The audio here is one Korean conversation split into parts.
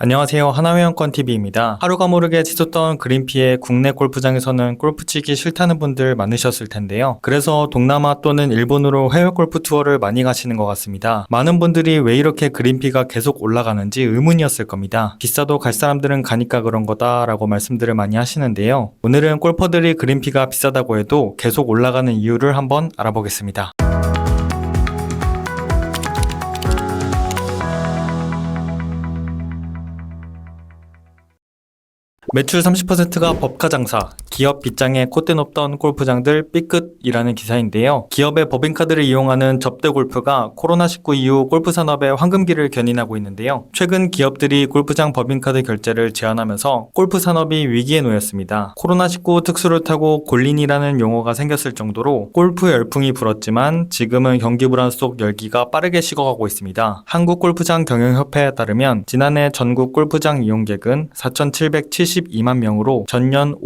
안녕하세요. 하나회원권TV입니다. 하루가 모르게 치솟던 그린피의 국내 골프장에서는 골프 치기 싫다는 분들 많으셨을 텐데요. 그래서 동남아 또는 일본으로 해외 골프 투어를 많이 가시는 것 같습니다. 많은 분들이 왜 이렇게 그린피가 계속 올라가는지 의문이었을 겁니다. 비싸도 갈 사람들은 가니까 그런 거다라고 말씀들을 많이 하시는데요. 오늘은 골퍼들이 그린피가 비싸다고 해도 계속 올라가는 이유를 한번 알아보겠습니다. 매출 30%가 법카 장사, 기업 빗장에 콧대 높던 골프장들 삐끗이라는 기사인데요. 기업의 법인카드를 이용하는 접대 골프가 코로나19 이후 골프 산업의 황금기를 견인하고 있는데요. 최근 기업들이 골프장 법인카드 결제를 제한하면서 골프 산업이 위기에 놓였습니다. 코로나19 특수를 타고 골린이라는 용어가 생겼을 정도로 골프 열풍이 불었지만 지금은 경기 불안 속 열기가 빠르게 식어가고 있습니다. 한국골프장 경영협회에 따르면 지난해 전국 골프장 이용객은 4,772만 명으로 전년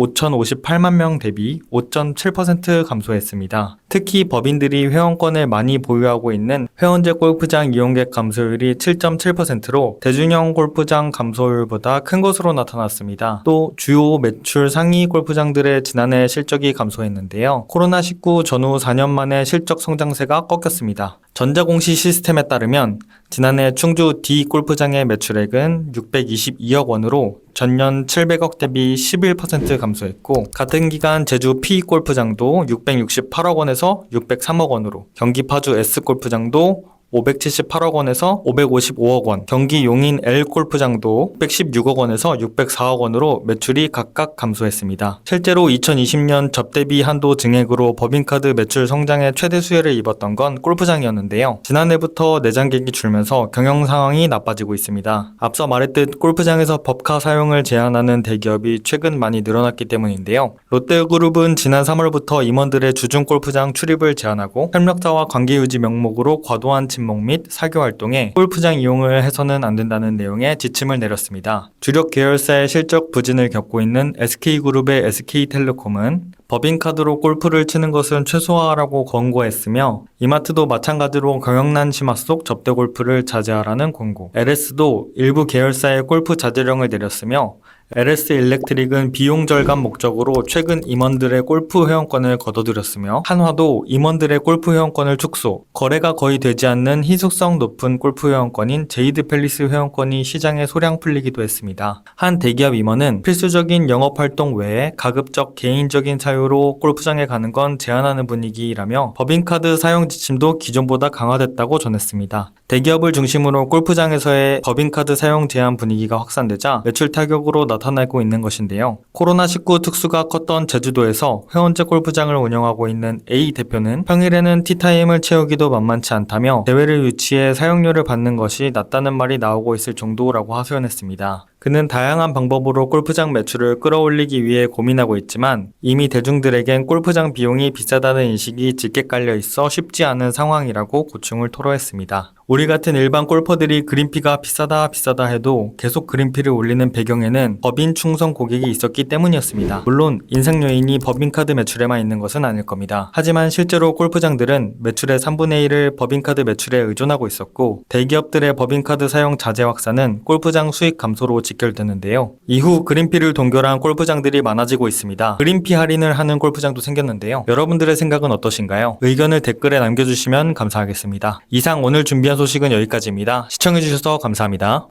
5,058만 명 대비 5.7% 감소했습니다. 특히 법인들이 회원권을 많이 보유하고 있는 회원제 골프장 이용객 감소율이 7.7%로 대중형 골프장 감소율보다 큰 것으로 나타났습니다. 또 주요 매출 상위 골프장들의 지난해 실적이 감소했는데요. 코로나19 전후 4년 만에 실적 성장세가 꺾였습니다. 전자공시 시스템에 따르면 지난해 충주 D 골프장의 매출액은 622억 원으로 전년 700억 대비 11% 감소했고 같은 기간 제주 P 골프장도 668억 원에서 603억 원으로 경기 파주 S 골프장도 578억 원에서 555억 원, 경기 용인 L 골프장도 116억 원에서 604억 원으로 매출이 각각 감소했습니다. 실제로 2020년 접대비 한도 증액으로 법인카드 매출 성장에 최대 수혜를 입었던 건 골프장이었는데요. 지난해부터 내장객이 줄면서 경영 상황이 나빠지고 있습니다. 앞서 말했듯 골프장에서 법카 사용을 제한하는 대기업이 최근 많이 늘어났기 때문인데요. 롯데그룹은 지난 3월부터 임원들의 주중 골프장 출입을 제한하고 협력사와 관계 유지 명목으로 과도한 침 묵및 사교 활동에 골프장 이용을 해서는 안 된다는 내용의 지침을 내렸습니다. 주력 계열사의 실적 부진을 겪고 있는 SK그룹의 SK텔레콤은 법인카드로 골프를 치는 것은 최소화하라고 권고했으며 이마트도 마찬가지로 경영난 심화 속 접대 골프를 자제하라는 권고 LS도 일부 계열사의 골프 자제령을 내렸으며 LS 일렉트릭은 비용 절감 목적으로 최근 임원들의 골프 회원권을 거둬들였으며 한화도 임원들의 골프 회원권을 축소, 거래가 거의 되지 않는 희소성 높은 골프 회원권인 제이드 팰리스 회원권이 시장에 소량 풀리기도 했습니다. 한 대기업 임원은 필수적인 영업 활동 외에 가급적 개인적인 사유 로 골프장에 가는 건 제한하는 분위기라며 법인카드 사용 지침도 기존보다 강화됐다고 전했습니다. 대기업을 중심으로 골프장에서의 법인카드 사용 제한 분위기가 확산되자 매출 타격으로 나타나고 있는 것인데요. 코로나19 특수가 컸던 제주도에서 회원제 골프장을 운영하고 있는 A 대표는 평일에는 티타임을 채우기도 만만치 않다며 대회를 유치해 사용료를 받는 것이 낫다는 말이 나오고 있을 정도라고 하소연했습니다. 그는 다양한 방법으로 골프장 매출을 끌어올리기 위해 고민하고 있지만 이미 대중 들에겐 골프장 비용이 비싸다는 인식이 짙게 깔려 있어 쉽지 않은 상황이라고 고충을 토로했습니다. 우리 같은 일반 골퍼들이 그린피가 비싸다 비싸다 해도 계속 그린피를 올리는 배경에는 법인 충성 고객이 있었기 때문이었습니다. 물론 인상 요인이 법인카드 매출에만 있는 것은 아닐 겁니다. 하지만 실제로 골프장들은 매출의 3분의 1을 법인카드 매출에 의존하고 있었고 대기업들의 법인카드 사용 자제 확산은 골프장 수익 감소로 직결되는데요. 이후 그린피를 동결한 골프장들이 많아지고 있습니다. 그린피 할인을 하는 골프장도 생겼는데요. 여러분들의 생각은 어떠신가요? 의견을 댓글에 남겨주시면 감사하겠습니다. 이상 오늘 준비한 소식은 여기까지입니다. 시청해주셔서 감사합니다.